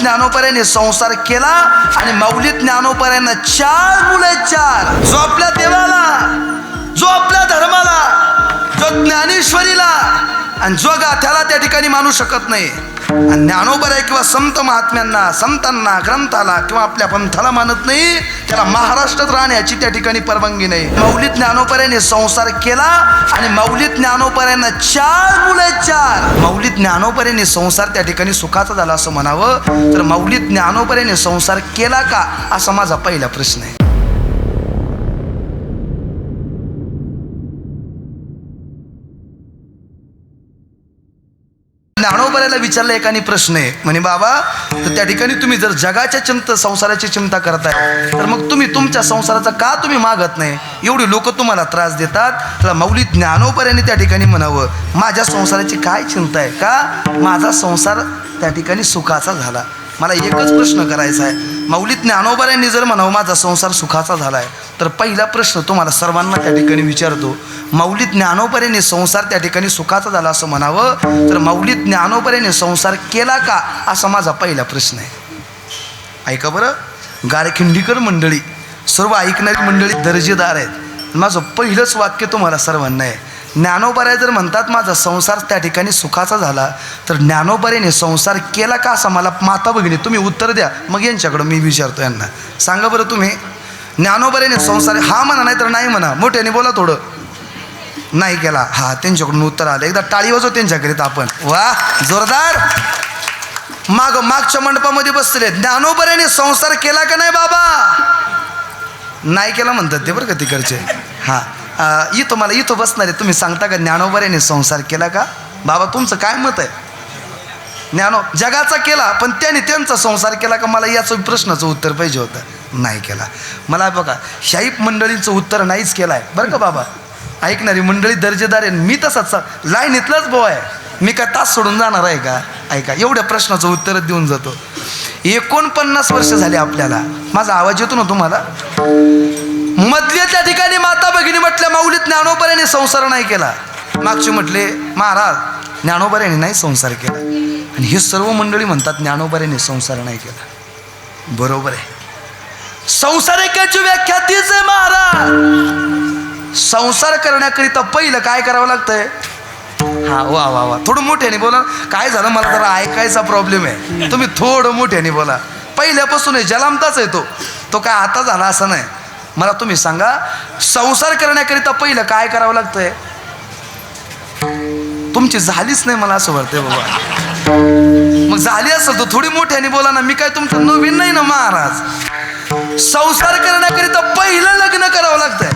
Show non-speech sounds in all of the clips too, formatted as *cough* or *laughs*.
ज्ञानोपर्यंत संसार केला आणि माऊलीत ज्ञानोपर्यंत चार मुले चार. जो आपल्या देवाला जो आपल्या धर्माला जो ज्ञानेश्वरीला आणि जो गाथ्याला त्या ठिकाणी मानू शकत नाही. आणि ज्ञानोबऱ्या किंवा संत महात्म्यांना संतांना ग्रंथाला किंवा आपल्या पंथाला मानत नाही त्याला महाराष्ट्रात राहण्याची त्या ठिकाणी परवानगी नाही. मौलित ज्ञानोपर्याने संसार केला आणि मौलित ज्ञानोपर्यानं चार मुले चार. मौलित ज्ञानोपर्याने संसार त्या ठिकाणी सुखाचा झाला असं म्हणावं? तर माऊली ज्ञानोपर्याने संसार केला का? असा माझा पहिला प्रश्न आहे. त्याला विचारला एकाने प्रश्न आहे. म्हणे बाबा तर त्या ठिकाणी तुम्ही जर जगाच्या चिंता संसाराची चिंता करताय तर मग तुम्ही तुमच्या संसाराचा का तुम्ही मागत नाही? एवढी लोक तुम्हाला त्रास देतात. तर मौली ज्ञानोपर्याने त्या ठिकाणी म्हणावं माझ्या संसाराची काय चिंता आहे का? माझा संसार त्या ठिकाणी सुखाचा झाला. मला एकच प्रश्न करायचा आहे. मौलित ज्ञानोबऱ्यांनी जर म्हणावं माझा संसार सुखाचा झाला आहे तर पहिला प्रश्न तुम्हाला सर्वांना त्या ठिकाणी विचारतो. माऊली ज्ञानोपरेने संसार त्या ठिकाणी सुखाचा झाला असं म्हणावं. तर माऊली ज्ञानोपरेने संसार केला का? असा माझा पहिला प्रश्न आहे. ऐका बरं. गारखिंडीकर मंडळी सर्व ऐकणारी मंडळी दर्जेदार आहेत. माझं पहिलंच वाक्य तुम्हाला सर्वांना आहे. ज्ञानोबऱ्या जर म्हणतात माझा संसार त्या ठिकाणी सुखाचा झाला तर ज्ञानोबऱ्याने संसार केला का असं मला माता भगिनी तुम्ही उत्तर द्या. मग यांच्याकडं मी विचारतो यांना. सांगा बरं तुम्ही. ज्ञानोबऱ्याने संसार हा म्हणा नाही तर नाही म्हणा. मोठ्याने बोला थोडं. नाही केला. हा त्यांच्याकडून उत्तर आलं. एकदा टाळी वाजव त्यांच्याकरिता आपण. वा जोरदार. माग मागच्या मंडपामध्ये बसले. ज्ञानोबऱ्याने संसार केला का नाही बाबा? नाही केला म्हणतात ते बरं का तिकडचे. हां इथं मला इथं बसणार आहे. तुम्ही सांगता का ज्ञानोबऱ्याने संसार केला का? बाबा तुमचं काय मत आहे? ज्ञानो जगाचा केला पण त्याने त्यांचा संसार केला का? मला याचं प्रश्नाचं उत्तर पाहिजे होतं. नाही केला. मला बघा शाहीप मंडळींचं उत्तर नाहीच केलं आहे बरं का बाबा? ऐकणारी मंडळी दर्जेदार आहे. मी तसाच लाईन इथलाच भाऊ आहे. मी काय तास सोडून जाणार आहे का? ऐका एवढ्या प्रश्नाचं उत्तर देऊन जातो. एकोणपन्नास वर्ष झाले आपल्याला. माझा आवाज येतो ना तुम्हाला? मधल्या त्या ठिकाणी माता भगिनी म्हटल्या माऊलीत ज्ञानोबऱ्याने संसार नाही केला. मागचे म्हटले महाराज ज्ञानोबऱ्याने नाही संसार केला. आणि हे सर्व मंडळी म्हणतात ज्ञानोबऱ्याने संसार नाही केला. बरोबर आहे. संसार एकाची व्याख्या तीच आहे महाराज. संसार करण्याकरिता पहिलं काय करावं लागतंय? हा वा वा वा. थोडं मोठ्याने बोला. काय झालं? मला जरा ऐकायचा प्रॉब्लेम आहे. तुम्ही थोडं मोठ्याने बोला. पहिल्यापासून आहे जलामताच आहे तो. तो काय आता झाला असं नाही. मला तुम्ही सांगा संसार करण्याकरिता पहिलं काय करावं लागतंय? तुमची झालीच नाही मला असं वाटतंय बाबा. मग झाली असेल तर थोडी मोठ्याने बोला ना. मी काय तुमचं नवीन नाही ना महाराज? संसार करण्याकरिता पहिलं लग्न करावं लागतंय.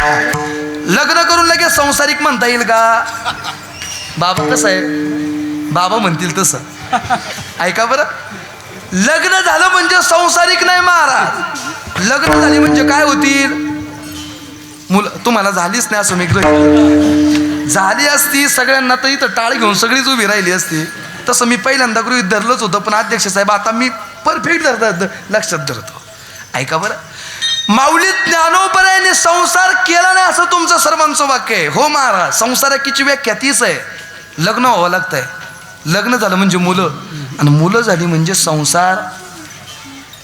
लग्न करून लगेच संसारिक म्हणता येईल का? बाबा कसं आहे? बाबा म्हणतील तसं. ऐका बरं. लग्न झालं म्हणजे संसारिक नाही महाराज. लग्न झाली म्हणजे काय होतील? मुलं तुम्हाला झालीच नाही असं मी गृहीत झाली असती सगळ्यांना तर इथं टाळ घेऊन सगळीच उभी राहिली असती. तसं मी पहिल्यांदा गृहित धरलंच होतं पण अध्यक्ष साहेब आता मी परफेक्ट धरत लक्षात धरतो. ऐका बरं. माऊली ज्ञानोबऱ्याने असं तुमचं सर्वांचं वाक्य आहे. हो महाराज संसाराकीची व्याख्या तीच आहे. लग्न व्हावं लागतंय. लग्न झालं म्हणजे मुलं. आणि मुलं झाली म्हणजे संसार.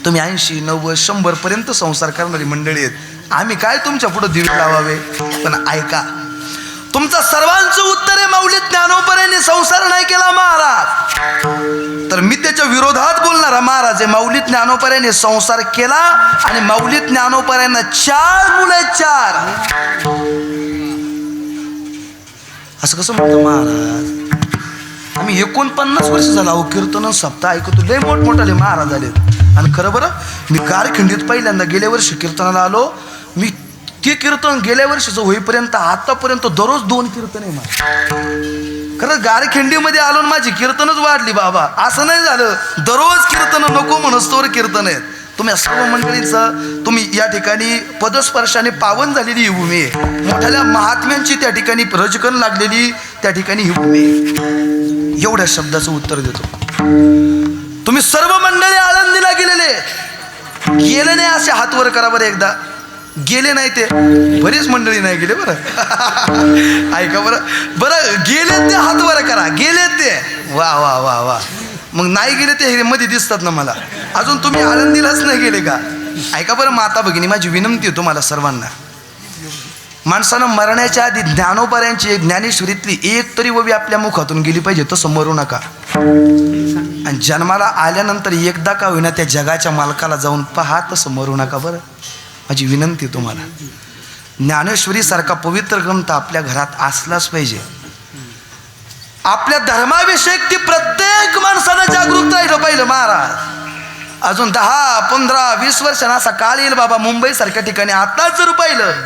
तुम्ही ऐंशी नव्वद शंभरपर्यंत संसार करणारी मंडळी आहेत. आम्ही काय तुमच्या पुढं दिवे लावावे? पण ऐका तुमचं सर्वांचं उत्तर आहे माऊलीत ज्ञानोपर्यंत संसार नाही केला महाराज. तर मी त्याच्या विरोधात बोलणारा महाराज आहे माऊलीत ज्ञानोपर्यंत संसार केला आणि माऊलीत ज्ञानोपर्यंत चार मुले चार. असं कसं म्हणतो महाराज? आम्ही एकोणपन्नास वर्ष झाला अहो कीर्तन सप्ताह ऐकतो लय मोठमोठाले महाराज आले. आणि खरं बरं मी गारखिंडीत पहिल्यांदा गेल्या वर्षी कीर्तनाला आलो. मी ते कीर्तन गेल्या वर्षीचं होईपर्यंत आतापर्यंत दररोज दोन कीर्तन आहे माझं. खरं गारखिंडीमध्ये आलो माझी कीर्तनच वाढली बाबा. असं नाही झालं. दररोज कीर्तन नको म्हणस्तोवर कीर्तन आहेत. तुम्ही सर्व मंडळींचं तुम्ही या ठिकाणी पदस्पर्शाने पावन झालेली ही भूमी आहे. मोठ्या महात्म्यांची त्या ठिकाणी रजकन लागलेली त्या ठिकाणी ही भूमी आहे. एवढ्या शब्दाचं उत्तर देतो. तुम्ही सर्व मंडळी आळंदीला गेलेले. गेले नाही असे हातवर करा बरं एकदा. गेले नाही ते. बरीच मंडळी नाही गेले बरं. *laughs* ऐका बरं. बरं गेले ते हात बरं करा. गेले ते. वा वा वा वा. मग नाही गेले ते मध्ये दिसतात ना मला. अजून तुम्ही आनंदीलाच नाही गेले का? ऐका बरं माता भगिनी माझी विनंती आहे तुम्हाला सर्वांना. माणसानं मरण्याच्या आधी ज्ञानोबाऱ्यांची ज्ञानेश्वरीतली एक तरी ववी आपल्या मुखातून गेली पाहिजे तसं मरू नका. आणि जन्माला आल्यानंतर एकदा का होईना त्या जगाच्या मालकाला जाऊन पहा तसं मरू नका बरं. माझी विनंती आहे तुम्हाला. ज्ञानेश्वरीसारखा पवित्र ग्रंथ आपल्या घरात असलाच पाहिजे. आपल्या धर्माविषयक ती प्रत्येक माणसानं जागरूक राहिलं पाहिलं महाराज. अजून दहा पंधरा वीस वर्षांना सकाळ काळ येईल बाबा मुंबईसारख्या ठिकाणी आताच जर पाहिलं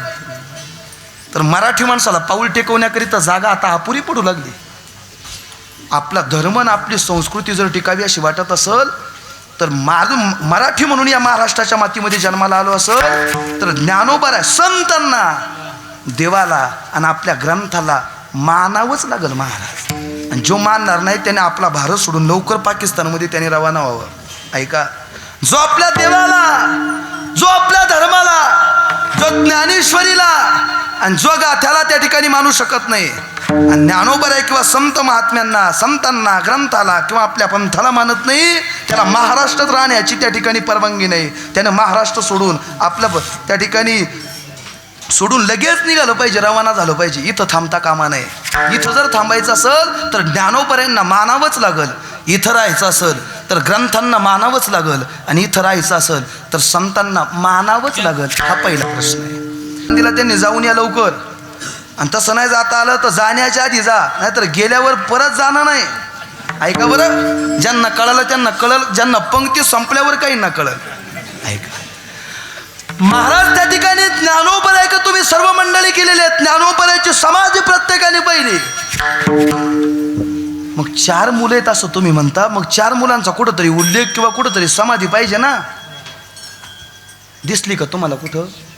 तर मराठी माणसाला पाऊल टेकवण्याकरिता जागा आता अपुरी पडू लागली. आपला धर्म आणि आपली संस्कृती जर टिकावी अशी वाटत असेल तर मालूम मराठी म्हणून या महाराष्ट्राच्या मातीमध्ये जन्माला आलो असं तर ज्ञानोबर आहे संतांना देवाला आणि आपल्या ग्रंथाला मानावंच लागल महाराज. आणि जो मानणार नाही त्याने आपला भारत सोडून लवकर पाकिस्तानमध्ये त्याने रवाना व्हावं. ऐका. जो आपल्या देवाला जो आपल्या धर्माला जो ज्ञानेश्वरीला आणि जो गाथ्याला त्या ठिकाणी मानू शकत नाही आणि ज्ञानोबर आहे किंवा संत महात्म्यांना संतांना ग्रंथाला किंवा आपल्या पंथाला मानत नाही त्याला महाराष्ट्रात राहण्याची त्या ठिकाणी परवानगी नाही. त्यानं महाराष्ट्र सोडून आपलं त्या ठिकाणी सोडून लगेच निघालं पाहिजे रवाना झालं पाहिजे. इथं थांबता कामा नये. इथं जर थांबायचं असेल तर ज्ञानोपर्यांना मानावंच लागल. इथं राहायचं असेल तर ग्रंथांना मानावंच लागल. आणि इथं राहायचं असेल तर संतांना मानावंच लागल हा पहिला प्रश्न आहे. तिला त्यांनी जाऊन या लवकर. आणि तसं नाही जाता आलं तर जाण्याच्या आधी जा. नाहीतर गेल्यावर परत जाणं नाही. ऐका बरं? ज्यांना कळलं त्यांना कळलं. ज्यांना पंक्ती संपल्यावर काही ना कळल. ऐका. महाराज त्या ठिकाणी ज्ञानोपर आहे का तुम्ही सर्व मंडळी केलेली आहेत? ज्ञानोपरायची समाधी प्रत्येकाने पहिली. मग चार मुलं आहेत असं तुम्ही म्हणता. मग चार मुलांचा कुठंतरी उल्लेख किंवा कुठंतरी समाधी पाहिजे ना? दिसली का तुम्हाला कुठं?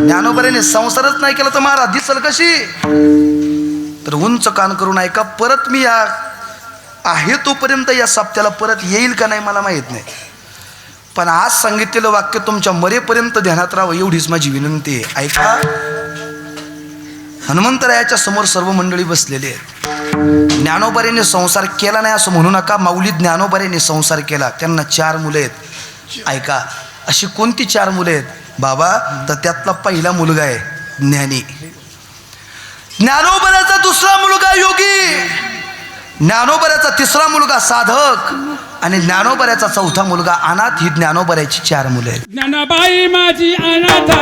ज्ञानोबऱ्याने संसारच नाही केला तर महाराज दिसल कशी? तर उंच कान करून ऐका परत मी या आहे तोपर्यंत या सप्त्याला परत येईल का नाही मला माहीत नाही. पण आज सांगितलेलं वाक्य तुमच्या मरेपर्यंत ध्यानात राहावं एवढीच माझी विनंती आहे. ऐका. हनुमंतरायाच्या समोर सर्व मंडळी बसलेली आहेत. ज्ञानोबारेने संसार केला नाही असं म्हणू नका. माऊली ज्ञानोबारेने संसार केला. त्यांना चार मुलं आहेत. ऐका अशी कोणती चार मुलं आहेत? बाबा तर त्यातला पहिला मुलगा आहे ज्ञानी. ज्ञानोबराचा दुसरा मुलगा योगी. ज्ञानोबऱ्याचा तिसरा मुलगा साधक. आणि ज्ञानोबऱ्याचा चौथा मुलगा अनाथ. ही ज्ञानोबऱ्याची चार मुलं आहेत. ज्ञानाबाई माझी अनाथ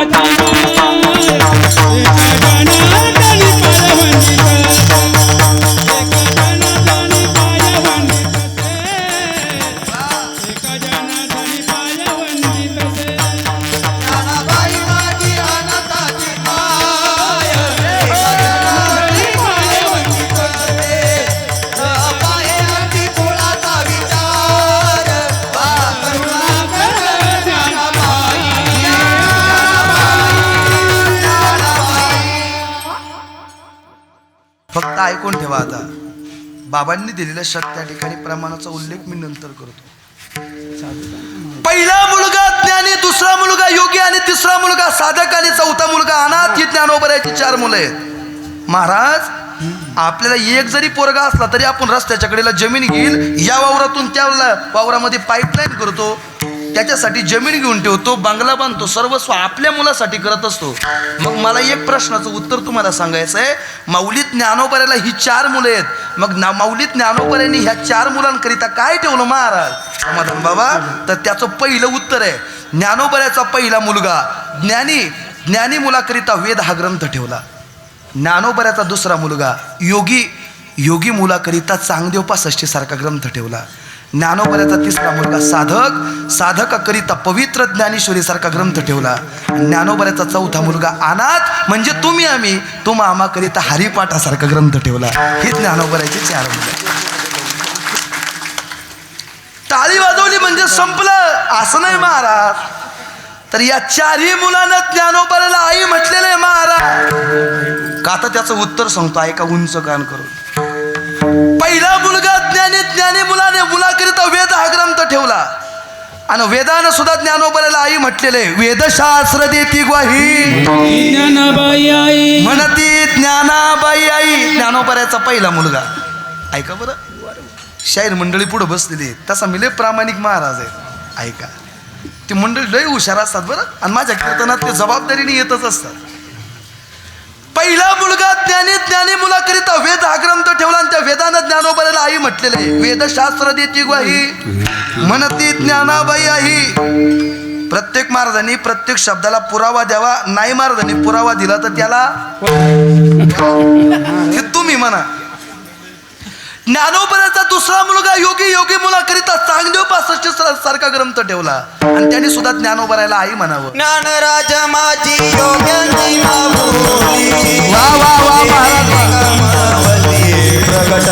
ऐकून आता बाबांनी दिलेल्या शब्द त्या ठिकाणी प्रमाणाचा उल्लेख मी नंतर करतो. पहिला मुलगा ज्ञानी दुसरा मुलगा योगी आणि तिसरा मुलगा साधक आणि चौथा मुलगा अनाथ ही ज्ञानोबरायची चार मुलं आहेत. महाराज आपल्याला एक जरी पोरगा असला तरी आपण रस्त्याच्या कडेला जमीन घेईल या वावरातून त्या वावरामध्ये पाईपलाईन करतो त्याच्यासाठी जमीन घेऊन ठेवतो बंगला बांधतो सर्वस्व आपल्या मुलासाठी करत असतो. मग मला एक प्रश्नाचं उत्तर तुम्हाला सांगायचं आहे. माऊलीत ज्ञानोबऱ्याला ही चार मुलं आहेत. मग ना माऊलीत ज्ञानोबऱ्याने ह्या चार मुलांकरिता काय ठेवलं महाराज? समाधान बाबा तर त्याचं पहिलं उत्तर आहे. ज्ञानोबऱ्याचा पहिला मुलगा ज्ञानी ज्ञानी मुलाकरिता वेद हा ग्रंथ ठेवला. ज्ञानोबऱ्याचा दुसरा मुलगा योगी योगी मुलाकरिता चांगदेव पासष्टी सारखा ग्रंथ ठेवला. ज्ञानोबऱ्याचा तिसरा मुलगा साधक साधकाकरिता पवित्र ज्ञानेश्वरी सारखा ग्रंथ ठेवला. आणि ज्ञानोबऱ्याचा चौथा मुलगा अनाथ म्हणजे तुम्ही आम्ही तुम्हा आम्हाकरिता हरिपाठासारखा ग्रंथ ठेवला. हे ज्ञानोबऱ्याचे चार मुलं. टाळी वाजवली म्हणजे संपलं. असं नाही महाराज. तर या चारही मुलांना ज्ञानोबऱ्याला आई म्हटलेलं आहे महाराज. का आता त्याचं उत्तर सांगतो ऐका उंच कान करून. ज्ञानी ज्ञानी मुलाने मुलाकरिता वेद हा ग्रंथ ठेवला. आणि वेदानं सुद्धा ज्ञानोबऱ्याला आई म्हटलेले वेदशास्त्र देती ग्वाही. ज्ञानाबाई. आई म्हणती ज्ञानाबाई आई ज्ञानोबऱ्याचा पहिला मुलगा. ऐका बरं. शाहीर मंडळी पुढं बसलेली तसा मी लय प्रामाणिक महाराज आहे. ऐका. ती मंडळी लय हुशार असतात बरं. आणि माझ्या कीर्तनात ते जबाबदारीने येतच असतात. पहिला मुलगा ज्ञानी ज्ञानी मुलाकरिता वेद हा ग्रंथ ठेवला आणि त्या वेदानं ज्ञानोबऱ्याला आई म्हटलेलं आहे. वेदशास्त्र देती ग्वाही. म्हणती ज्ञानाबाई आई प्रत्येक महाराजांनी प्रत्येक शब्दाला पुरावा द्यावा. नाही महाराजांनी पुरावा दिला तर त्याला *laughs* हे तुम्ही म्हणा. ज्ञानोबऱ्याचा दुसरा मुलगा योगी योगी मुलाकरिता चांगदेव पासष्ट सारखा ग्रंथ ठेवला. आणि त्यांनी सुद्धा ज्ञानोबऱ्याला आई म्हणावं. ज्ञानराज माझी योग्यांची वा वा वा महाराज प्रकट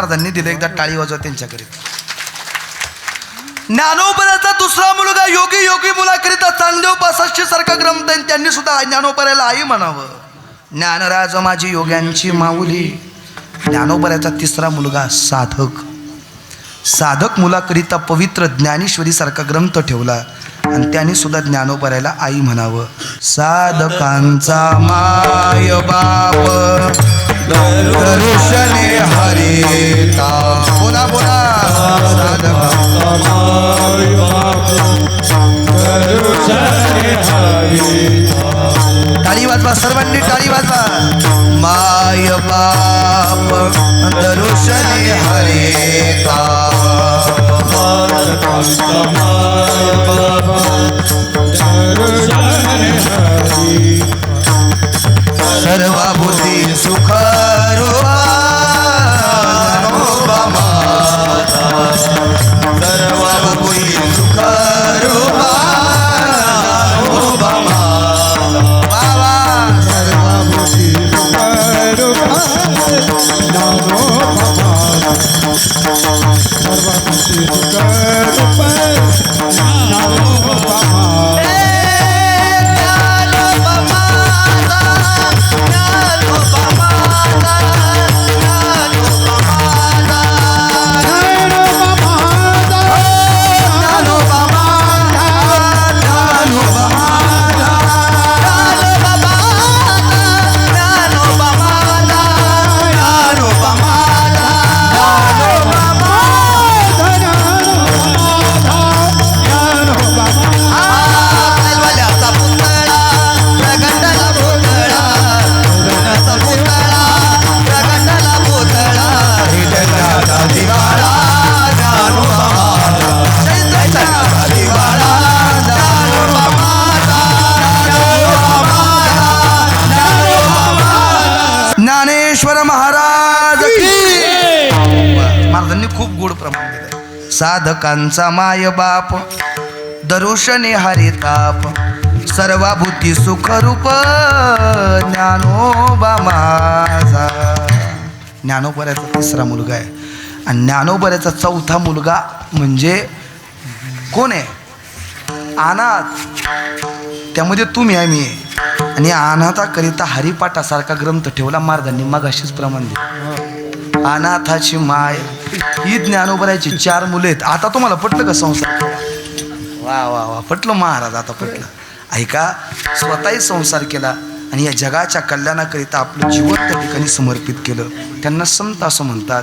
महाराजांनी दिलं एकदा टाळी वाजवा त्यांच्याकरिता ज्ञानोपराचा दुसरा मुलगा योगी योगी मुलाकरिता चांगदेव पासष्टी सारखा ग्रंथ आहे, त्यांनी सुद्धा ज्ञानोपऱ्याला आई म्हणावं. ज्ञानराज माझी योग्यांची माऊली. ज्ञानोपऱ्याचा तिसरा मुलगा साधक. साधक मुलाकरिता पवित्र ज्ञानेश्वरी सारखा ग्रंथ ठेवला. आणि त्यांनी सुद्धा ज्ञानोपऱ्याला आई म्हणावं. साधकांचा माय बाप. दर्शने हरिता बोला बोला. साधक टाळी वाजवा सर्वांनी टाळी वाजवा माय बाप दर्शने हरिता সর্বশক্তি দুর্গা ज्ञानेश्वर महाराज की महाराजांनी खूप गोड प्रमाण दिलंय. साधकांचा माय बाप दरुशने हरिताप सर्वाभूती सुखरूप ज्ञानोबा माझा. ज्ञानोबऱ्याचा तिसरा मुलगा आहे. आणि ज्ञानोबऱ्याचा चौथा मुलगा म्हणजे कोण आहे? अनाथ. त्यामध्ये तुम्ही आहे मी आहे. आणि अनाथाकरिता हरिपाठासारखा ग्रंथ ठेवला महाराजांनी मग अशीच प्रमाण. अनाथाची माय. ही ज्ञानोबरायची चार मुले आहेत. आता तुम्हाला पटलं का संसार? वा वा वा. पटलं महाराज आता पटलं. ऐका स्वतःही संसार केला आणि या जगाच्या कल्याणाकरिता आपलं जीवन त्या ठिकाणी समर्पित केलं. त्यांना संत असं म्हणतात.